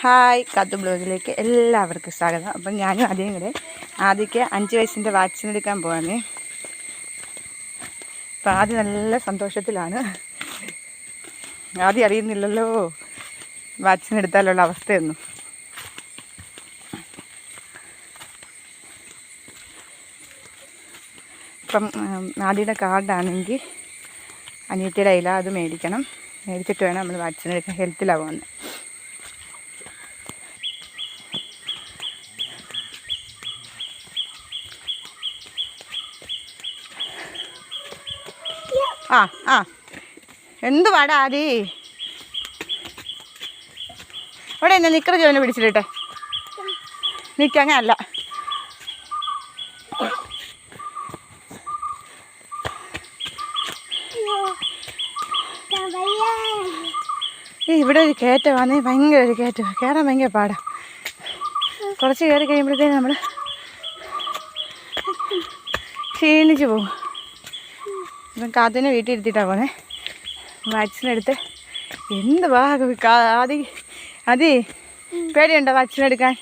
Hi കത്ത് ബ്ലോഗിലേക്ക് എല്ലാവർക്കും സ്വാഗതം. അപ്പം ഞാനും ആദ്യം കൂടെ ആദ്യക്ക് അഞ്ച് വയസ്സിന്റെ വാക്സിൻ എടുക്കാൻ പോവാണ്. അപ്പം ആദ്യം നല്ല സന്തോഷത്തിലാണ്. ആദ്യം അറിയുന്നില്ലല്ലോ വാക്സിൻ എടുത്താലുള്ള അവസ്ഥയൊന്നും. ഇപ്പം ആദ്യയുടെ കാർഡാണെങ്കിൽ അനിയത്തിയുടെ കയ്യിലാണ് അത് മേടിക്കണം. മേടിച്ചിട്ട് വേണം നമ്മൾ വാക്സിൻ എടുക്കാൻ ഹെൽത്തിലാണ് ആ ആ. എന്ത് പാടാ ആദി? അവിടെ എന്നെ നിക്കറ ജോനെ പിടിച്ചിട്ടെ. നിൽക്കങ്ങനല്ല അല്ല. ഇവിടെ ഒരു കയറ്റമാണ് ഭയങ്കര ഒരു കയറ്റം. കയറാൻ ഭയങ്കര പാടാ. കുറച്ച് കയറി കഴിയുമ്പോഴത്തേക്ക് നമ്മൾ ക്ഷീണിച്ച് പോകും. ഇപ്പം കാത്തുവിനെ വീട്ടിൽ ഇരുത്തിയിട്ടാണ് പോണേ. വാക്സിനെടുത്ത് എന്ത് വാ അതി പേടിയുണ്ടോ വാക്സിൻ എടുക്കാൻ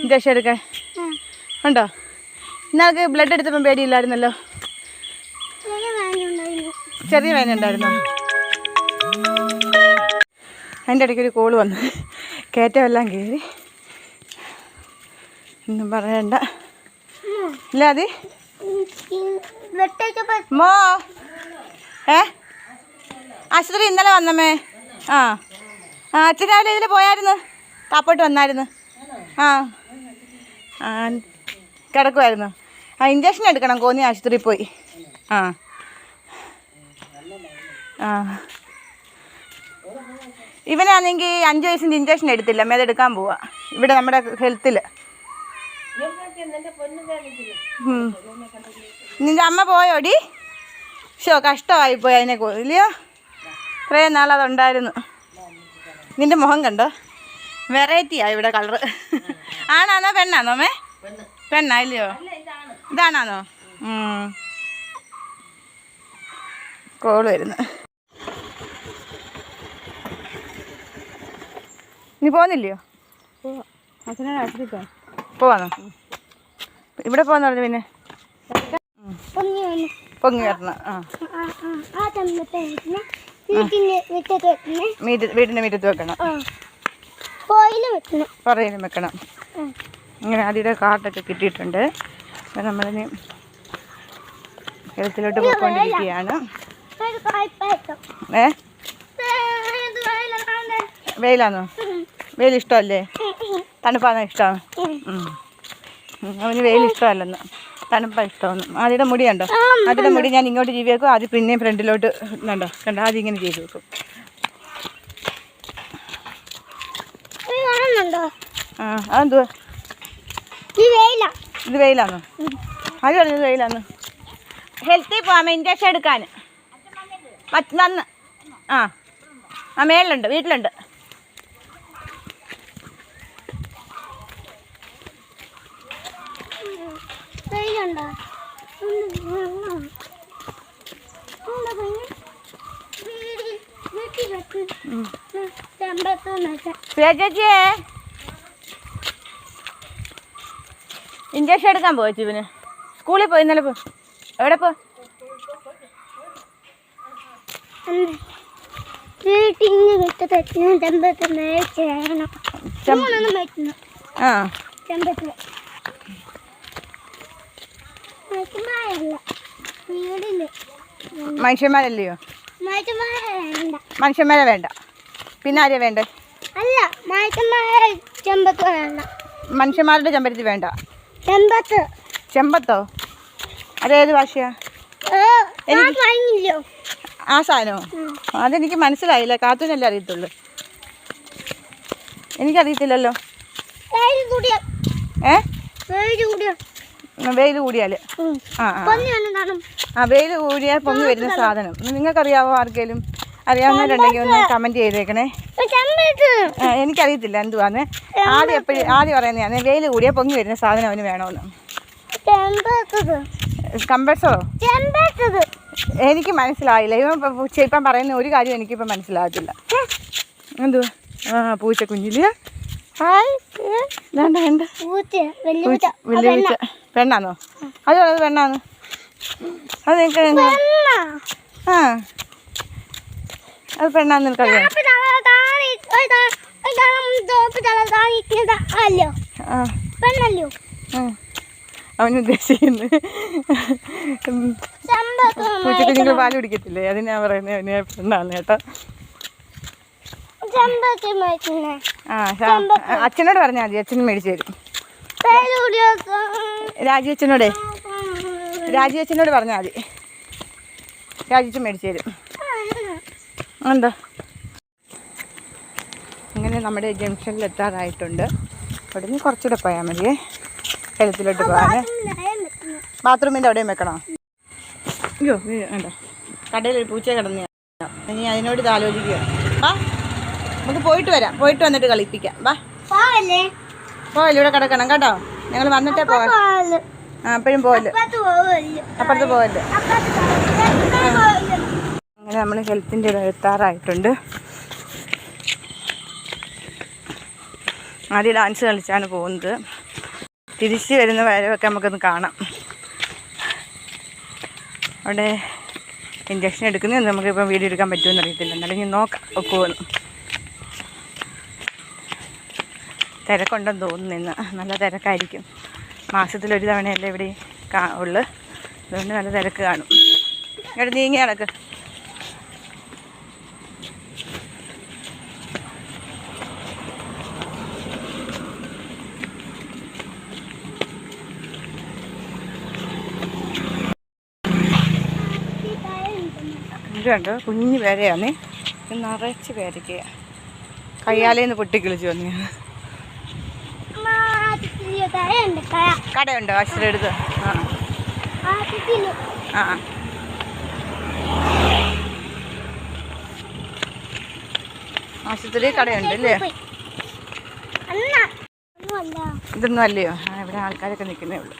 ഇഞ്ചക്ഷൻ എടുക്കാൻ ഉണ്ടോ? ഇന്നാൾക്ക് ബ്ലഡ് എടുത്തപ്പം പേടിയില്ലായിരുന്നല്ലോ. ചെറിയ വേദന ഉണ്ടായിരുന്നു അതിന്റെ ഇടയ്ക്ക് ഒരു കോൾ വന്നു. കയറ്റമെല്ലാം കയറി. ഒന്നും പറയണ്ട. ഇല്ല അതി മോ. ഏ? ആശുപത്രി ഇന്നലെ വന്നമ്മേ. ആ. ആ അച്ഛൻ രാവിലെ ഇതിൽ പോയായിരുന്നു. താപ്പോട്ട് വന്നായിരുന്നു. ആ. ആ കിടക്കുമായിരുന്നു ആ ഇഞ്ചക്ഷൻ എടുക്കണം. കോന്നി ആശുപത്രിയിൽ പോയി. ആ. ആ. ഇവനാണെങ്കിൽ അഞ്ച് വയസ്സിന്റെ ഇഞ്ചക്ഷൻ എടുത്തില്ല. അമ്മ എടുക്കാൻ പോവാ. ഇവിടെ നമ്മുടെ ഹെൽത്തിൽ നിന്റെ അമ്മ പോയോടി? ഷോ കഷ്ടമായി പോയി അതിനെ ഇല്ലയോ? ഇത്രയും നാൾ അതുണ്ടായിരുന്നു. നിന്റെ മുഖം കണ്ടോ? വെറൈറ്റിയാ ഇവിടെ കളറ്. ആണാന്നോ പെണ്ണാന്നോ അമ്മേ? പെണ്ണാ ഇല്ലയോ? ഇതാണാന്നോ? കോൾ വരുന്നു. നീ പോകുന്നില്ലയോ പോവാന്നോ? ഇവിടെ പറഞ്ഞു പിന്നെ. പൊങ്ങി വരണം ആ വീട്ടിന്റെ മുറ്റത്ത് വെക്കണേ പുറയിലും വെക്കണം ഇങ്ങനെ അതിയുടെ കാർഡൊക്കെ കിട്ടിയിട്ടുണ്ട് അപ്പം നമ്മളിനി ഹെൽത്തിലോട്ട് പോയിക്കൊണ്ടിരിക്കുകയാണ് ഏ വെയിലാണോ വെയിൽ ഇഷ്ടമല്ലേ തണുപ്പാണോ ഇഷ്ടമാണ് അവന് വെയിൽ ഇഷ്ടമല്ലെന്ന് തണുപ്പാണ് ഇഷ്ടമെന്ന്. ആദ്യയുടെ മുടി കണ്ടോ ആദ്യയുടെ മുടി ഞാൻ ഇങ്ങോട്ട് ജീവി വെക്കും ആദ്യം പിന്നെയും ഫ്രണ്ടിലോട്ട് കണ്ടോ? കണ്ടോ? ആദ്യം ഇങ്ങനെ ചെയ്തു വെക്കും. ആ അതെന്തുവാ? ഇത് വെയിലാണോ ആര് പറഞ്ഞത് വെയിലാന്ന്? ഹെൽത്തിൽ പോകാമ ഇഞ്ചക്ഷൻ എടുക്കാൻ. വന്ന്. ആ ആ മേളിലുണ്ട് വീട്ടിലുണ്ട്. ചേച്ചിയേ? ഇഞ്ചക്ഷൻ എടുക്കാൻ പോയി ഇവന് സ്കൂളിൽ പോയി ഇന്നലെ പോ എവിടെ പോ? ആ. ചെമ്പത്ത് മനുഷ്യന്മാരല്ലയോ? മനുഷ്യന്മാരെ വേണ്ട. പിന്നെ ആരെയാ വേണ്ടേ? അല്ല ചെമ്പത്ത് വേണ്ട. മനുഷ്യന്മാരുടെ ചെമ്പരത്തി വേണ്ട. ചെമ്പത്ത്. ചെമ്പത്തോ? അതേത് ഭാഷയാ? ആ സാധനോ. അതെനിക്ക് മനസ്സിലായില്ല. കാത്തൂനല്ലേ അറിയത്തുള്ളൂ. എനിക്കറിയത്തില്ലല്ലോ. ഏ? വെയിൽ കൂടിയ വെയിൽ കൂടിയാൽ ആ. ആ വെയിൽ കൂടിയാൽ പൊങ്ങി വരുന്ന സാധനം. നിങ്ങൾക്കറിയാവോ ആർക്കേലും? അറിയാവുന്നവരുണ്ടെങ്കിൽ ഒന്ന് കമന്റ് ചെയ്തേക്കണേ. എനിക്കറിയത്തില്ല എന്തുവാന്ന്. ആദ്യം എപ്പോഴും ആദ്യം പറയുന്നതാണ് വെയിൽ കൂടിയാൽ പൊങ്ങി വരുന്ന സാധനം അവന് വേണമെന്ന് കമ്പസോ എനിക്ക് മനസ്സിലായില്ല. ഇവൻ ഇപ്പം പറയുന്ന ഒരു കാര്യം എനിക്കിപ്പം മനസ്സിലാകത്തില്ല. എന്തുവാ? ആ പൂച്ച കുഞ്ഞിൽ പെണ്ണാന്നോ അത് അത് പെണ്ണാന്ന് അത് നിങ്ങൾക്ക് ആ അത് പെണ്ണാന്ന് നിനക്കറിയാം അവൻ ഉദ്ദേശിക്കുന്നത് ചെമ്പൊക്കെ പൂച്ചക്ക് നിങ്ങൾ പാൽ കുടിക്കത്തില്ലേ അതിനാ പറയുന്നത് അവന് പെണ്ണാന്ന് കേട്ടോ ആ അച്ഛനോട് പറഞ്ഞാൽ മതി അച്ഛൻ മേടിച്ചു തരും. പേര് കൂടിയൊക്കെ. രാജി അച്ഛനോട്? പറഞ്ഞാൽ മതി. രാജിച്ചൻ മേടിച്ചു തരും. എന്താ ഇങ്ങനെ നമ്മുടെ ജംഗ്ഷനിൽ എത്താറായിട്ടുണ്ട്. അവിടെ നിന്ന് കുറച്ചുകൂടെ പോയാൽ മതിയേ. ഹെൽത്തിലോട്ട് പോകാൻ ബാത്റൂമിന്റെ അവിടെയും വെക്കണോ? അയ്യോ വേണ്ട കടയിൽ പൂച്ച കിടന്നു ഇനി അതിനോട് ഇത് ആലോചിക്കുക. വാ നമുക്ക് പോയിട്ട് വരാം. പോയിട്ട് വന്നിട്ട് കളിപ്പിക്കാം. വാ. പോവല്ലേ? ഇവിടെ കിടക്കണം കേട്ടോ. ഞങ്ങൾ വന്നിട്ടേ പോ ആ അപ്പോഴും പോവല്ലേ? അപ്പുറത്ത് പോവല്ലേ? അങ്ങനെ നമ്മൾ ഹെൽത്തിന്റെ എഴുത്താറായിട്ടുണ്ട് ആദ്യം ഡാൻസ് കളിച്ചാണ് പോകുന്നത്. തിരിച്ച് വരുന്ന വരവൊക്കെ നമുക്കൊന്ന് കാണാം. അവിടെ ഇഞ്ചക്ഷൻ എടുക്കുന്നത് നമുക്കിപ്പോൾ വീഡിയോ എടുക്കാൻ പറ്റുമെന്ന് അറിയത്തില്ല. എന്നാലും ഇനി നോക്കാം ഒക്കുമെന്ന് തിരക്കുണ്ടെന്ന് തോന്നുന്നു ഇന്ന്. നല്ല തിരക്കായിരിക്കും. മാസത്തിലൊരു തവണയല്ലേ ഇവിടെ കാ ഉള്ളു. അതുകൊണ്ട് നല്ല തിരക്ക് കാണും. ഇവിടെ നീങ്ങി കിടക്ക് ണ്ടോ കുഞ്ഞു പേരയാണ്. ഇത് നിറച്ച് പേരൊക്കെയാണ് കയ്യാലേന്ന് പൊട്ടിക്കിളിച്ച് വന്നു. കടയുണ്ടോ അക്ഷരം എടുത്ത് ആ. ആശുപത്രി കടയുണ്ട് അല്ലേ? ഇതൊന്നും അല്ലയോ? ആ ഇവിടെ ആൾക്കാരൊക്കെ നിൽക്കുന്നേ ഉള്ളൂ.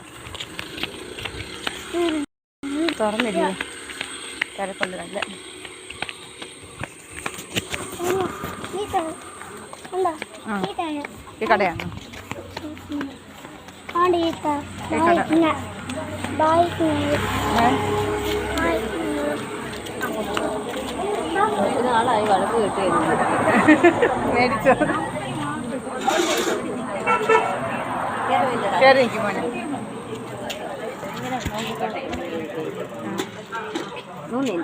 തുറന്നില്ലേ? തിരക്കൊണ്ട് നല്ല ആ. ഈ കടയാണോ? ഏ? മേടിച്ചോ. കയറി നിൽക്കും മോനെ.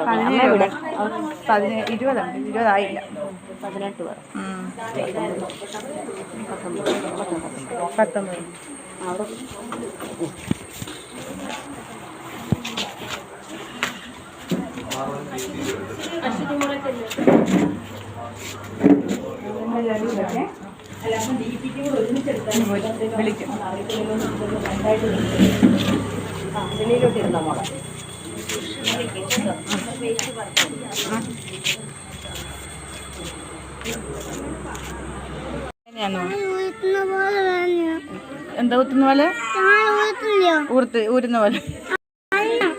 പതിനേഴ് രൂപ. പതിനേഴ് ഇരുപതുണ്ട്. ഇരുപതായില്ല. പതിനെട്ട് പേർ. പത്തൊമ്പത്. വിളിക്കും വെളിയിലോട്ട് ഇരുന്ന മോളെ വേണം എന്താ ഊത്തുന്ന പോലെ? ഊർത്ത് ഊരുന്ന പോലെ.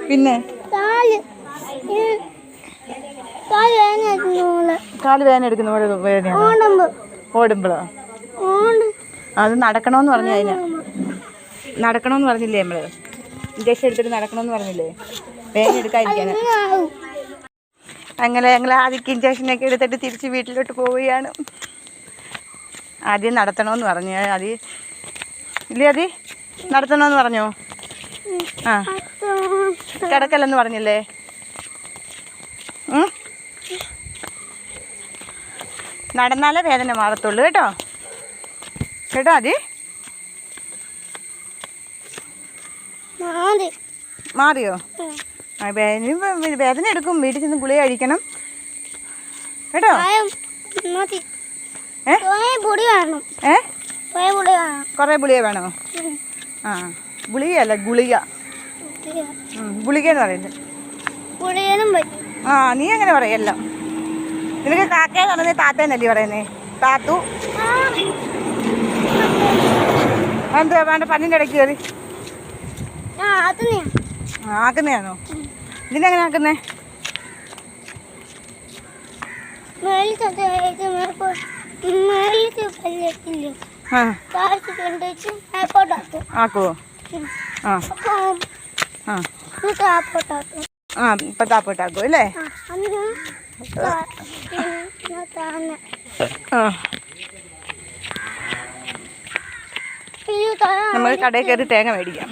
പിന്നെ? കാൽ വേദന എടുക്കുന്ന പോലെ വേദനയാണ്? ഓടുമ്പോ. ഓടുമ്പോഴോ അത് നടക്കണമെന്ന് പറഞ്ഞു അതിന് നടക്കണമെന്ന് പറഞ്ഞില്ലേ നമ്മൾ? ഇഞ്ചക്ഷൻ എടുത്തിട്ട് നടക്കണമെന്ന് പറഞ്ഞില്ലേ? വേദന എടുക്കാതിരിക്കാൻ അങ്ങനെ ഞങ്ങൾ ആദ്യം ഇഞ്ചക്ഷനൊക്കെ എടുത്തിട്ട് തിരിച്ച് വീട്ടിലോട്ട് പോവുകയാണ്. ആദ്യം നടത്തണമെന്ന് പറഞ്ഞു. അതി ഇല്ല അതി നടത്തണമെന്ന് പറഞ്ഞോ? ആ. കിടക്കല്ലെന്ന് പറഞ്ഞില്ലേ? നടന്നാലേ വേദന മാറത്തുള്ളൂ കേട്ടോ. കേട്ടോ അതി മാറി. മാറിയോ? വേദന എടുക്കും. വീട്ടിൽ ചെന്ന് ഗുളിക കഴിക്കണം. കേട്ടോ? കൊറേ ഗുളിക വേണോ? ആ ഗുളികയല്ല ഗുളിക. അല്ല ഗുളിക എന്ന് പറയുന്നത്. ആ നീ അങ്ങനെ പറയല്ലോ. നിനക്ക് കാക്കയെന്ന് പറയുന്നത് താത്തേന്നല്ലേ പറയുന്നേ? താത്തു. എന്താ വേണ്ട പന്നിന്റെ ഇടയ്ക്ക് കയറി. ആ അത് ആക്കുന്നതാണോ? ഇതിനെങ്ങനെ ആക്കുന്നേ? ആക്കുവോ? ആ. ആ. ആ ഇപ്പം താപ്പോട്ടാക്കും അല്ലേ? നമ്മൾ കടയിൽ കയറി തേങ്ങ മേടിക്കാം.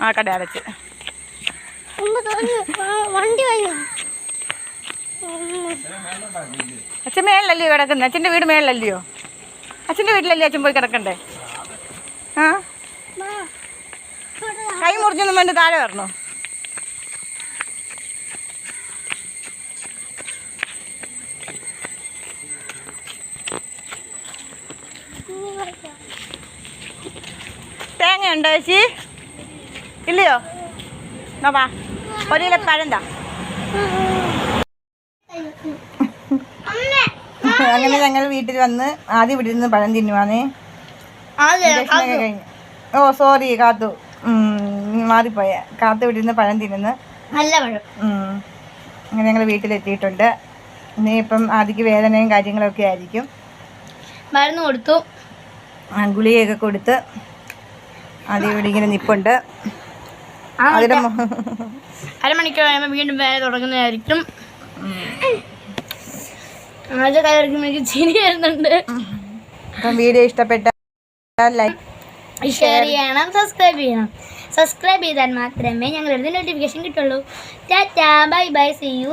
ആ കട അടച്ച്. അച്ഛൻ മേളിലല്ലയോ കിടക്കുന്നത് അച്ഛന്റെ വീട് മേളിലല്ലയോ? അച്ഛന്റെ വീട്ടിലല്ലേ അച്ഛൻ പോയി കിടക്കണ്ടേ? ആ? കൈ മുറിഞ്ഞൊന്നും വേണ്ട താഴെ വരണോ തേങ്ങ ഉണ്ടോ ചേച്ചി? ഇല്ലയോ? നോപ്പാ ഒരു കിലോ പഴന്താ അങ്ങനെ ഞങ്ങൾ വീട്ടിൽ വന്ന് ആദ്യം ഇവിടെ നിന്ന് പഴം തിന്നുവാന്നേ ഓ സോറി കാത്തു. മാറിപ്പോയ. കാത്തു ഇവിടെ നിന്ന് പഴം തിന്നുന്നു. നല്ല പഴം. അങ്ങനെ ഞങ്ങൾ വീട്ടിലെത്തിയിട്ടുണ്ട്. ഇനി ഇപ്പം ആദ്യക്ക് വേദനയും കാര്യങ്ങളൊക്കെ ആയിരിക്കും. മരുന്ന് കൊടുത്തു. ഗുളികയൊക്കെ കൊടുത്ത്. ഇവിടെ ഇങ്ങനെ നിപ്പുണ്ട്. അതിന് മു- അരമണിക്കൂർ കഴിയുമ്പോൾ വീണ്ടും വേറെ തുടങ്ങുന്നതായിരിക്കും. ആദ്യ കാലം എനിക്ക് ചിരി വരുന്നുണ്ട്. അപ്പം വീഡിയോ ഇഷ്ടപ്പെട്ട ലൈക്ക് ഷെയർ ചെയ്യണം സബ്സ്ക്രൈബ് ചെയ്യണം. സബ്സ്ക്രൈബ് ചെയ്താൽ മാത്രമേ ഞങ്ങളുടെ നോട്ടിഫിക്കേഷൻ കിട്ടുള്ളൂ. Tata bye bye see you